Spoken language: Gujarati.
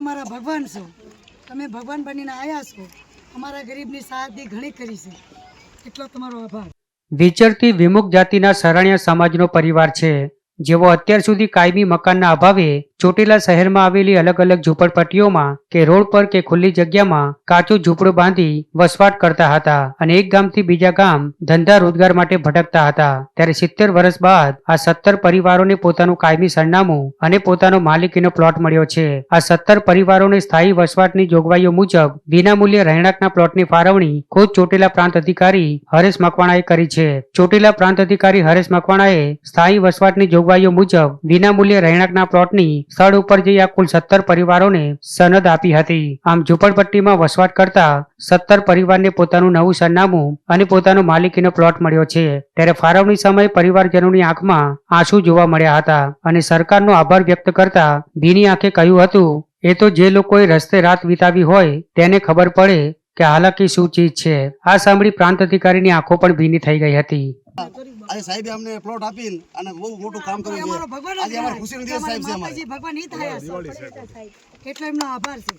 અમારા ભગવાન છો. તમે ભગવાન બનીને આવ્યા છો. અમારા ગરીબની સહાયથી ઘણી કરી છે. એટલો તમારો આભાર. વિચરતી વિમુખ જાતિના શરણ્ય સમાજનો પરિવાર છે. જેઓ અત્યાર સુધી કાયમી મકાનના અભાવે ચોટીલા શહેરમાં આવેલી અલગ અલગ ઝૂંપડપટ્ટીઓમાં કે રોડ પર કે ખુલ્લી જગ્યામાં કાચું ઝૂંપડું બાંધી વસવાટ કરતા હતા અને એક ગામથી બીજા ગામ ધંધા રોજગાર માટે ભટકતા હતા. ત્યારે સિત્તેર વર્ષ બાદ આ સત્તર પરિવારોને પોતાનું કાયમી સરનામું અને પોતાનો માલિકીનો પ્લોટ મળ્યો છે. આ સત્તર પરિવારોને સ્થાયી વસવાટની જોગવાઈઓ મુજબ વિનામૂલ્ય રહેણાંકના પ્લોટની ફાળવણી ખુદ ચોટીલા પ્રાંત અધિકારી હરેશ મકવાણાએ કરી છે. ચોટીલા પ્રાંત અધિકારી હરેશ મકવાણાએ સ્થાયી વસવાટની જોગવાઈઓ મુજબ વિનામૂલ્ય રહેણાંકના પ્લોટની સ્થળ ઉપર જઈ આ કુલ સત્તર પરિવારોને સનદ આપી હતી. આમ ઝૂંપડપટ્ટીમાં વસવાટ કરતા સત્તર પરિવારને પોતાનું નવું સરનામું અને પોતાનો માલિકીનો પ્લોટ મળ્યો છે. ત્યારે ફાળવણી સમયે પરિવારજનોની આંખમાં આંસુ જોવા મળ્યા હતા અને સરકારનો આભાર વ્યક્ત કરતા ભીની આંખે કહ્યું હતું, એ તો જે લોકોએ રસ્તે રાત વિતાવી હોય તેને ખબર પડે કે હાલાકી શું ચીજ છે. આ સાંભળી પ્રાંત અધિકારીની આંખો પણ ભીની થઈ ગઈ હતી. આજે સાહેબે અમને પ્લોટ આપીને અને બહુ મોટું કામ કર્યું અમારો છે. ભગવાન આજે અમારો ખુશીનો દિવસ સાહેબ છે અમારે ભગવાન ઈ થયા છે. એટલો એમનો આભાર છે.